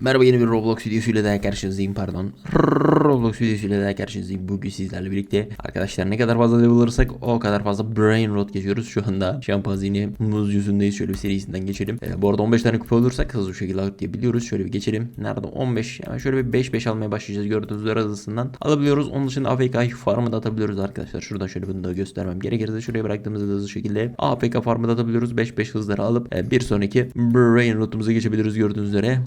Merhaba yeni bir Roblox videosuyla daha karşınızdayım pardon. Roblox videosuyla daha karşınızdayım. Bugün sizlerle birlikte arkadaşlar ne kadar fazla level alırsak o kadar fazla brain rot geçiyoruz. Şu anda şampazini muz yüzündeyiz. Şöyle bir serisinden geçelim. Ee, bu arada 15 tane kupa olursak hızlı bir şekilde atlayabiliyoruz. Şöyle bir geçelim. Nerede 15? Hemen şöyle bir 5-5 almaya başlayacağız. Gördüğünüz üzere hızlısından alabiliyoruz. Onun dışında AFK farmı da atabiliyoruz arkadaşlar. Şuradan şöyle bunu da göstermem gerekirse şuraya bıraktığımızda hızlı şekilde AFK farmı da atabiliyoruz. 5-5 hızları alıp e, bir sonraki brain rotumuza geçebiliriz gördüğünüz üzere.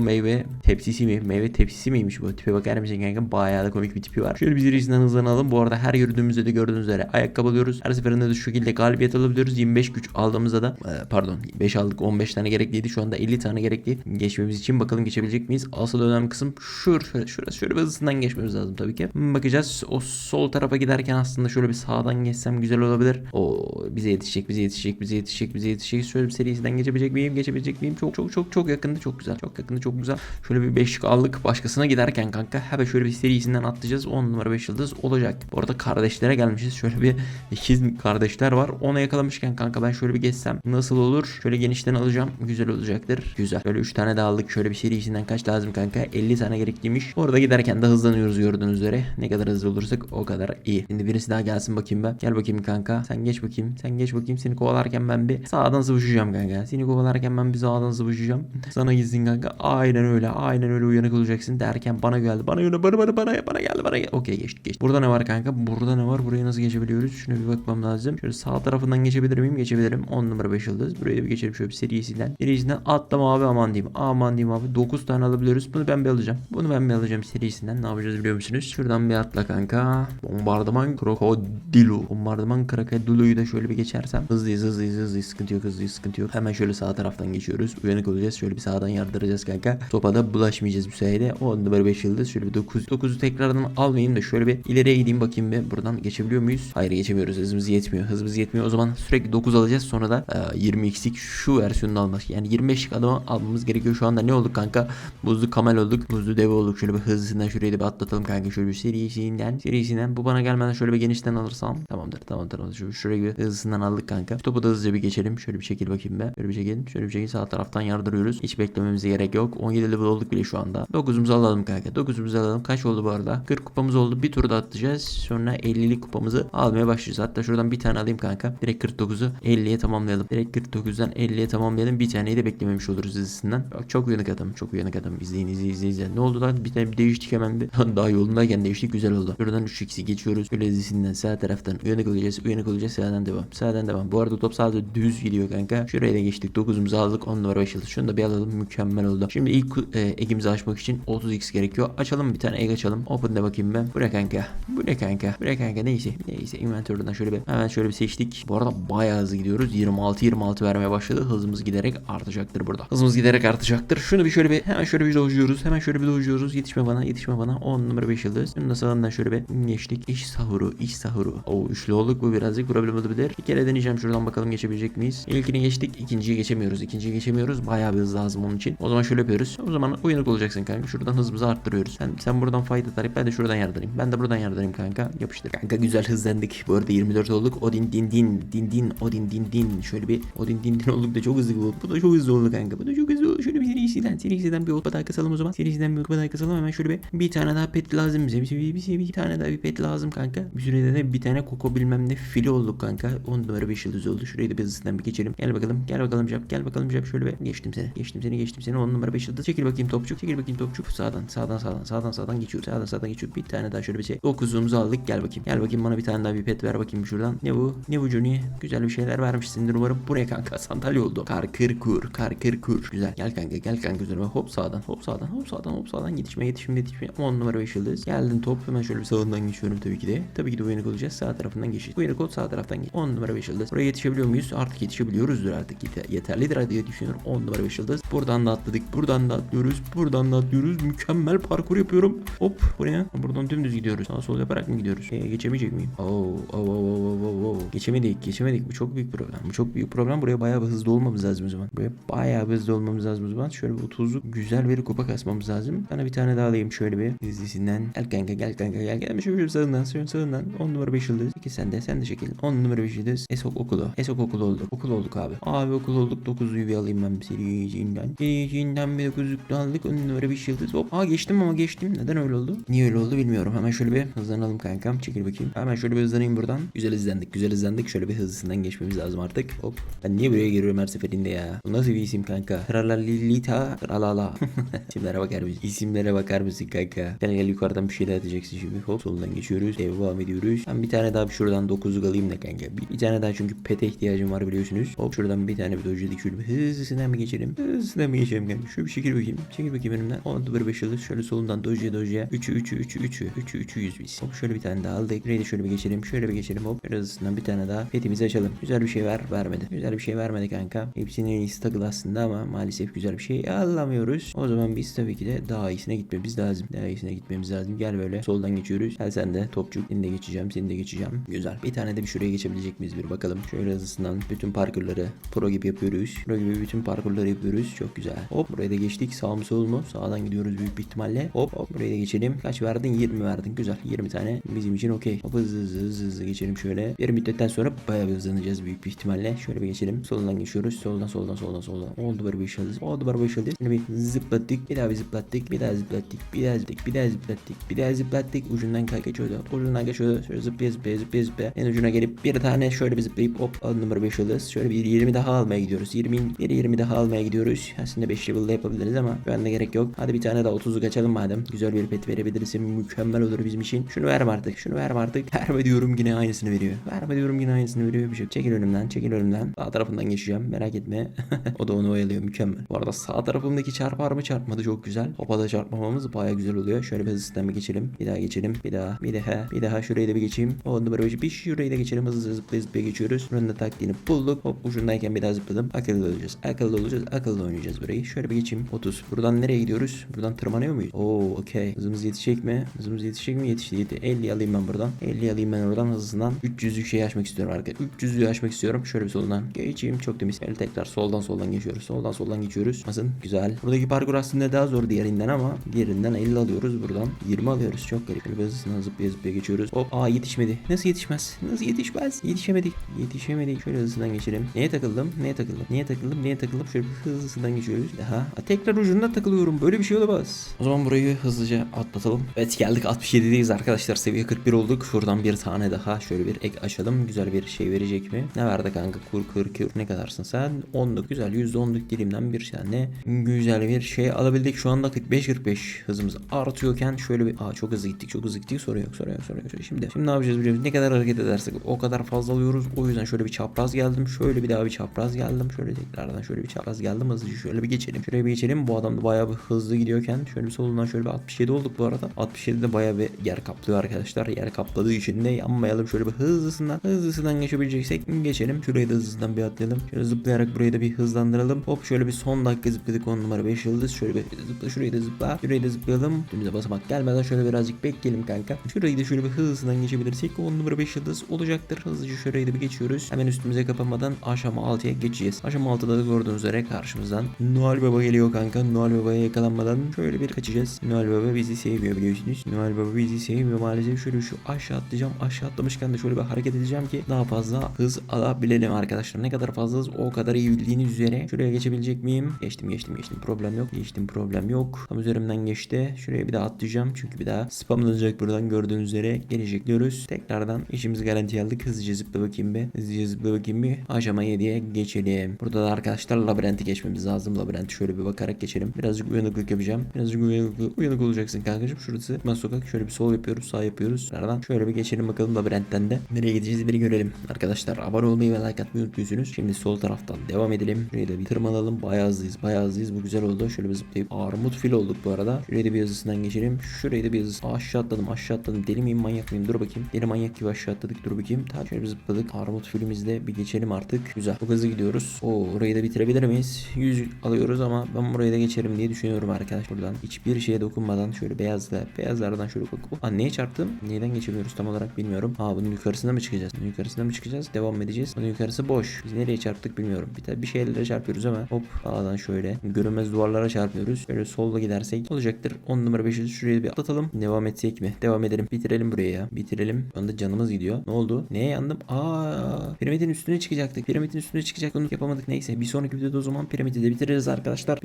Meyve tepsisi mi? Meyve tepsisi miymiş bu? Tipe bakar mısın kanka? Bayağı da komik bir tipi var. Şöyle bir zirisinden hızlanalım. Bu arada her yürüdüğümüzde de gördüğünüz üzere ayakkabı alıyoruz. Her seferinde de şu şekilde galibiyet alabiliyoruz. 25 güç aldığımızda da pardon 5 aldık 15 tane gerekliydi. Şu anda 50 tane gerekli geçmemiz için. Bakalım geçebilecek miyiz? Asıl önemli kısım şur, şurası. Şöyle hızından geçmemiz lazım tabii ki. Hmm, Bakacağız. O sol tarafa giderken aslında şöyle bir sağdan geçsem güzel olabilir. O bize yetişecek, bize yetişecek, bize yetişecek, bize yetişecek. Şöyle bir serisinden geçebilecek miyim? Geçebilecek miyim? Çok çok çok çok yakında çok güzel. Çok yakında çok güzel. Şöyle bir beşlik aldık. Başkasına giderken kanka hemen şöyle bir serisinden atlayacağız. 10 numara 5 yıldız olacak. Bu arada kardeşlere gelmişiz. Şöyle bir ikiz kardeşler var. Onu yakalamışken kanka ben şöyle bir geçsem nasıl olur? Şöyle genişten alacağım. Güzel olacaktır. Güzel. Böyle 3 tane daha aldık. Şöyle bir serisinden kaç lazım kanka? 50 tane gerekliymiş. Orada giderken de hızlanıyoruz gördüğünüz üzere. Ne kadar hızlı olursak o kadar iyi. Şimdi birisi daha gelsin bakayım ben. Gel bakayım kanka. Sen geç bakayım. Sen geç bakayım. Seni kovalarken ben bir sağdan sıvışacağım kanka. Seni kovalarken ben bir sağdan sıvışacağım. Sana gitsin kanka. Aynen öyle. Aynen öyle uyanık olacaksın derken bana geldi. Bana yöne bana bana bana bana geldi bana geldi. Okey geçtik geçtik. Burada ne var kanka? Burada ne var? Buraya nasıl geçebiliyoruz? Şuna bir bakmam lazım. Şöyle sağ tarafından geçebilir miyim? Geçebilirim. 10 numara 5 yıldız. Buraya da bir geçelim şöyle bir serisinden. Serisinden atlama abi aman diyeyim. Aman diyeyim abi. 9 tane alabiliyoruz. Bunu ben bir alacağım. Bunu ben bir alacağım serisinden. Ne yapacağız biliyor musunuz? Şuradan bir atla kanka. Bombardıman krokodilo. Bombardıman krokodiloyu da şöyle bir geçersem. Hızlıyız hızlıyız hızlıyız. Sıkıntı yok hızlıyız sıkıntı yok. Hemen şöyle sağ taraftan geçiyoruz. Uyanık olacağız. Şöyle bir sağdan yardıracağız kanka. Topada bulaşmayacağız bu sayede. 10 numara 5 yıldız. Şöyle bir 9. 9'u tekrardan almayayım da şöyle bir ileriye gideyim bakayım bir. Buradan geçebiliyor muyuz? Hayır geçemiyoruz. Hızımız yetmiyor. Hızımız yetmiyor. O zaman sürekli 9 alacağız. Sonra da e, 20x'lik şu versiyonunu almak. Yani 25'lik adamı almamız gerekiyor. Şu anda ne olduk kanka? Buzlu kamel olduk. Buzlu dev olduk. Şöyle bir hızlısından şurayı da bir atlatalım kanka. Şöyle bir serisinden. Serisinden. Bu bana gelmeden şöyle bir genişten alırsam. Tamamdır. Tamam tamam. Şöyle şurayı bir hızlısından aldık kanka. Topu da hızlıca bir geçelim. Şöyle bir şekil bakayım be. Şöyle bir şekil. Şöyle bir şekil sağ taraftan yardırıyoruz. Hiç beklememize gerek yok. 17 level olduk bile şu anda. 9'umuzu alalım kanka. 9'umuzu alalım. Kaç oldu bu arada? 40 kupamız oldu. Bir tur da atlayacağız. Sonra 50'lik kupamızı almaya başlayacağız. Hatta şuradan bir tane alayım kanka. Direkt 49'u 50'ye tamamlayalım. Direkt 49'dan 50'ye tamamlayalım. Bir taneyi de beklememiş oluruz dizisinden. Bak çok uyanık adam. Çok uyanık adam. İzleyin izleyin izleyin. izleyin. Ne oldu lan? Bir tane değiştik hemen bir. Daha yolundayken değiştik. Güzel oldu. Şuradan 3x'i geçiyoruz. Şöyle dizisinden sağ taraftan uyanık olacağız. Uyanık olacağız. Sağdan devam. Sağdan devam. Bu arada top sadece düz gidiyor kanka. Şuraya da geçtik. 9'umuzu aldık. 10 numara 5 yıldız. Şunu da bir alalım. Mükemmel oldu. Şimdi ilk e, egimizi açmak için 30x gerekiyor. Açalım bir tane egg açalım. Open de bakayım ben. Bu ne kanka? Bu ne kanka? Bu ne kanka? Neyse. Neyse. Inventörden şöyle bir hemen şöyle bir seçtik. Bu arada bayağı hızlı gidiyoruz. 26 26 vermeye başladı. Hızımız giderek artacaktır burada. Hızımız giderek artacaktır. Şunu bir şöyle bir hemen şöyle bir dojuyoruz. Hemen şöyle bir dojuyoruz. Yetişme bana. Yetişme bana. 10 numara 5 yıldız. Şunu da sağından şöyle bir geçtik. İş sahuru. iş sahuru. Oo üçlü olduk. Bu birazcık problem olabilir. Bir kere deneyeceğim. Şuradan bakalım geçebilecek miyiz? İlkini geçtik. ikinciyi geçemiyoruz. İkinciyi geçemiyoruz. Bayağı bir hız lazım onun için. O zaman şöyle yapıyoruz. O zaman uyanık olacaksın kanka. Şuradan hızımızı arttırıyoruz. Sen, sen buradan fayda tarif. Ben de şuradan yardırayım. Ben de buradan yardırayım kanka. Yapıştır. Kanka güzel hızlandık. Bu arada 24 olduk. Odin din din din din Odin din din. Şöyle bir Odin din din olduk da çok hızlı oldu. Bu da çok hızlı oldu kanka. Bu da çok hızlı oldu. Şöyle bir serisinden serisinden bir kupa daha kasalım o zaman. Serisinden bir kupa daha kasalım. Hemen şöyle bir bir tane daha pet lazım bize. Bir, bir, bir, bir tane daha bir pet lazım kanka. Bir sürede de bir tane koko bilmem ne fili olduk kanka. 10 numara 5 yıldız oldu. Şurayı da bir hızından bir geçelim. Gel bakalım. Gel bakalım Jap. Gel bakalım Jap. Şöyle bir geçtim seni. Geçtim seni. Geçtim seni. 10 numara 5 yıldız. Çekil bakayım topçuk. Çekil bakayım topçuk. Sağdan sağdan sağdan sağdan sağdan geçiyor. Sağdan sağdan geçiyor. Bir tane daha şöyle bir şey. 9'umuzu aldık. Gel bakayım. Gel bakayım bana bir tane daha bir pet ver bakayım şuradan. Ne bu? Ne bu Johnny? Güzel bir şeyler vermişsindir umarım. Buraya kanka sandalye oldu. Kar kır kur. Kar kır kur. Güzel. Gel kanka gel kanka üzerime. Hop sağdan. Hop sağdan. Hop sağdan. Hop sağdan. Yetişme yetişme yetişme. 10 numara 5 yıldız. Geldin top. Hemen şöyle bir sağından geçiyorum tabii ki de. Tabii ki de uyanık olacağız. Sağ tarafından geçiş. Uyanık ol sağ taraftan geç. 10 numara 5 yıldız. Buraya yetişebiliyor muyuz? Artık yetişebiliyoruzdur artık. Yeter, yeterlidir diye düşünüyorum. 10 numara 5 yıldız. Buradan da atladık. Buradan da atlıyoruz. Buradan da atlıyoruz. Mükemmel parkur yapıyorum. Hop. Buraya. Buradan dümdüz gidiyoruz. Sağ sol yaparak mı gidiyoruz? Ee, geçemeyecek miyim? Oo, oo, oo, oo, oo. Geçemedik. Geçemedik. Bu çok büyük problem. Bu çok büyük problem. Buraya bayağı bir hızlı olmamız lazım o zaman. Buraya bayağı bir hızlı olmamız lazım o zaman. Şöyle bir 30'luk güzel bir kupa kasmamız lazım. Bana bir tane daha alayım şöyle bir. Hızlısından. Gel kanka gel kanka gel. Gelmiş şöyle sağından. Şöyle sağından. 10 numara 5 yıldız. İki sen de sen de şekil. 10 numara 5 yıldız. Esok okulu. Esok okulu olduk. Okul olduk abi. Abi okul olduk. 9'luyu bir alayım ben sericinden. Sericinden bir 9'luk da aldık. 10 numara 5 yıldız. Hop. Aa geçtim ama geçtim. Neden öyle oldu? Niye öyle oldu bilmiyorum. Hemen şöyle bir hızlanalım kankam. Çekil bakayım. Hemen şöyle bir hızlanayım buradan. Güzel hızlandık. Güzel hızlandık. Şöyle bir hızlısından geçmemiz lazım artık. Hop. Ben niye buraya giriyorum her seferinde ya? Bu nasıl bir isim kanka? Tralalilita. Tralala. İsimlere bakar mısın? İsimlere bakar mısın kanka? Gel gel yukarıdan bir şeyler atacaksın şimdi. Hop soldan geçiyoruz. Devam ediyoruz. Ben bir tane daha bir şuradan 9'luk alayım da kanka. Bir, bir tane daha çünkü pete ihtiyacım var biliyorsunuz. Hop şuradan bir tane bir dojo şöyle bir hızlısından mı geçelim? Hızlısından mı geçelim kanka? Şöyle bir şekil bakayım. Çekil bakayım önümden. 10 numara 5 yıldız. Şöyle solundan dojoya dojoya. 3'ü 3'ü 3'ü 3'ü 3'ü 3'ü 100 biz. Hop şöyle bir tane daha aldık. Burayı da şöyle bir geçelim. Şöyle bir geçelim hop. Hızlısından bir tane daha. Petimizi açalım. Güzel bir şey ver. Vermedi. Güzel bir şey vermedi kanka. Hepsinin iyisi takıl aslında ama maalesef güzel bir şey alamıyoruz. O zaman biz tabii ki de daha iyisine gitmemiz lazım. Daha iyisine gitmemiz lazım. Gel böyle soldan geçiyoruz. Gel sen de topçuk. Seni de geçeceğim. Seni de geçeceğim. Güzel. Bir tane de bir şuraya geçebilecek miyiz bir bakalım. Şöyle hızlısından bütün parkurları pro gibi yapıyoruz. Pro gibi bütün parkurları yapıyoruz. Çok güzel. Hop buraya da geçtik. Sağ mı sol mu? Sağdan gidiyoruz büyük bir ihtimalle. Hop hop buraya da geçelim. Kaç verdin? 20 verdin. Güzel. 20 tane bizim için okey. Hop hızlı hızlı hızlı hızlı geçelim şöyle. Bir müddetten sonra bayağı bir hızlanacağız büyük bir ihtimalle. Şöyle bir geçelim. Soldan geçiyoruz. Soldan soldan soldan soldan. Oldu böyle bir iş. Oldu böyle bir iş yıldız. Şimdi bir zıplattık. Bir daha bir zıplattık. Bir daha zıplattık. Bir daha zıplattık. Bir daha zıplattık. Bir daha zıplattık. Ucundan geçiyordu. Ucundan geçiyordu. Şöyle zıplaya zıplaya zıplaya zıplaya. En ucuna gelip bir tane şöyle bir zıplayıp hop al numara 5 yıldız. Şöyle bir 20 daha almaya gidiyoruz. 20 bir 20 daha almaya gidiyoruz. Aslında 5 level'da yapabiliriz ama şu anda gerek yok. Hadi bir tane daha 30'u kaçalım madem. Güzel bir pet verebilirse mükemmel olur bizim için. Şunu verme artık. Şunu verme artık. Verme diyorum yine aynısını veriyor. Verme diyorum yine aynısını veriyor. Bir şey. Çekil önümden. Çekil önümden. Sağ tarafından geçeceğim. Merak etme. o da onu oyalıyor. Mükemmel. Bu arada sağ tarafımdaki çarpar mı çarpmadı çok güzel. Topa çarpmamamız baya güzel oluyor. Şöyle bir bir geçelim. Bir daha geçelim. Bir daha. Bir daha. Bir daha şurayı da bir geçeyim. O numara beş. Bir şurayı da geçelim. Hızlı hızlı zıplaya zıplaya geçiyoruz. Buranın da taktiğini bulduk. Hop ucundayken bir daha zıpladım. Akıllı olacağız. Akıllı olacağız. Akıllı oynayacağız burayı. Şöyle bir geçeyim. 30. Buradan nereye gidiyoruz? Buradan tırmanıyor muyuz? Oo okey. Hızımız yetişecek mi? Hızımız yetişecek mi? Yetişti. Yeti. 50 alayım ben buradan. 50 alayım ben oradan hızından. 300'lük şey açmak istiyorum arkadaşlar. 300'lüğü açmak istiyorum. Şöyle bir soldan geçeyim. Çok temiz. Şöyle tekrar soldan soldan geçiyoruz. Soldan soldan geçiyoruz. Nasıl? Güzel. Buradaki parkur aslında daha zor diğerinden ama diğerinden 50 alıyoruz buradan. 20 alıyoruz. Çok garip. Şöyle bir hızlısından zıplaya zıplaya geçiyoruz. Hop. Aa yetişmedi. Nasıl yetişmez? Nasıl yetişmez? Yetişemedik. Yetişemedik. Şöyle hızlısından geçelim. Neye takıldım? Neye takıldım? Neye takıldım? Neye takıldım? Şöyle hızlısından geçiyoruz. Daha. Tekrar ucunda takılıyorum. Böyle bir şey olamaz. O zaman burayı hızlıca atlatalım. Evet geldik 67'deyiz arkadaşlar. Seviye 41 olduk. Şuradan bir tane daha şöyle bir ek açalım. Güzel bir şey verecek mi? Ne verdi kanka? Kur kır kır. Ne kadarsın sen? 10'luk güzel. %10'luk dilimden bir tane güzel bir şey alabildik. Şu anda 45-45 hızımız artıyorken şöyle bir Aa çok hızlı gittik. Çok hızlı gittik. Sorun yok. Sorun yok. Sorun yok. Şimdi şimdi ne yapacağız biliyor musun? Ne kadar hareket edersek o kadar fazla alıyoruz. O yüzden şöyle bir çapraz geldim. Şöyle bir daha bir çapraz geldim. Şöyle tekrardan şöyle bir çapraz geldim. Hızlıca şöyle bir geçelim. Şuraya bir geçelim. Bu adam da bayağı bir hızlı gidiyorken şöyle bir solundan şöyle bir 67 olduk bu arada. 67'de bayağı bir yer kaplıyor arkadaşlar. Yer kapladığı için de yanmayalım. Şöyle bir hızlısından hızlısından geçebileceksek geçelim. Şurayı da hızlısından bir atlayalım. Şöyle zıplayarak burayı da bir hızlandıralım. Hop şöyle bir son dakika zıpladık 10 numara 5 yıldız. Şöyle bir zıpla şurayı da zıpla. Şurayı da zıplayalım. Üstümüze basamak gelmeden şöyle birazcık bekleyelim kanka. Şurayı da şöyle bir hızlısından geçebilirsek 10 numara 5 yıldız olacaktır. Hızlıca şurayı da bir geçiyoruz. Hemen üstümüze kapanmadan aşama 6'ya geçeceğiz. Aşama 6'da da gördüğünüz üzere karşımızdan Noel Baba geliyor kanka. Noel Baba'ya yakalanmadan şöyle bir kaçacağız. Noel Baba bizi sevmiyor biliyorsunuz. Noel Baba bizi sevmiyor maalesef. Şöyle şu aşağı atlayacağım. Aşağı atlamışken de şöyle bir hareket edeceğim ki daha fazla hız alabilelim arkadaşlar. Ne kadar fazla hız o kadar iyi bildiğiniz üzere. Şuraya geçebilecek miyim? Geçtim geçtim geçtim. Problem yok. Geçtim problem yok. Tam üzerimden geçti. Şuraya bir daha atlayacağım. Çünkü bir daha spamlanacak buradan gördüğünüz üzere gelecek diyoruz. Tekrardan işimizi garantiye aldık. Hızlıca zıpla bakayım bir. Hızlıca zıpla bakayım bir. Aşama 7'ye geçelim. Burada da arkadaşlar labirenti geçmemiz lazım. Labirenti şöyle bir bakarak geçelim. Birazcık uyanıklık yapacağım. Birazcık uyanıklık, uyanık olacaksın kankacığım. Şurası ben sokak. Şöyle bir sol yapıyoruz. Sağ yapıyoruz. Tekrardan şöyle bir geçelim bakalım labirentten de. Nereye gideceğiz bir görelim. Arkadaşlar abone olmayı ve like atmayı unutmuyorsunuz. Şimdi sol taraftan devam edelim. Şurayı da bir tırmanalım. Bayağı hızlıyız. Bayağı hızlıyız. Bu güzel oldu. Şöyle bir zıplayıp armut fil olduk bu arada. Şurayı da bir hızlısından geçelim. Şurayı da bir hızlı. Aşağı atladım. Aşağı atladım. Deli miyim manyak mıyım? Dur bakayım. Deli manyak gibi aşağı atladık. Dur bakayım. Ta şöyle bir zıpladık. Armut filimizle bir geçelim artık. Güzel. Çok hızlı gidiyoruz. Oo orayı da bitirebilir miyiz? 100 alıyoruz ama ben burayı da geçerim diye düşünüyorum arkadaş buradan. Hiçbir şeye dokunmadan şöyle beyazla beyazlardan şöyle bak. Aa neye çarptım? Neyden geçemiyoruz tam olarak bilmiyorum. Ha bunun yukarısına mı çıkacağız? Bunun yukarısına mı çıkacağız? Devam edeceğiz. Bunun yukarısı boş. Biz nereye çarptık bilmiyorum. Bir, tane bir şeylere çarpıyoruz ama hop sağdan şöyle görünmez duvarlara çarpıyoruz. Şöyle solda gidersek olacaktır. 10 numara 500 şuraya bir atlatalım. Devam etsek mi? Devam edelim. Bitirelim burayı ya. Bitirelim. Şu anda canımız gidiyor. Ne oldu? Neye yandım? Aa piramidin üstüne çıkacaktık. Piramidin üstüne çıkacak. Onu yapamadık. Neyse bir sonraki videoda o zaman piramidi de bitiririz arkadaşlar.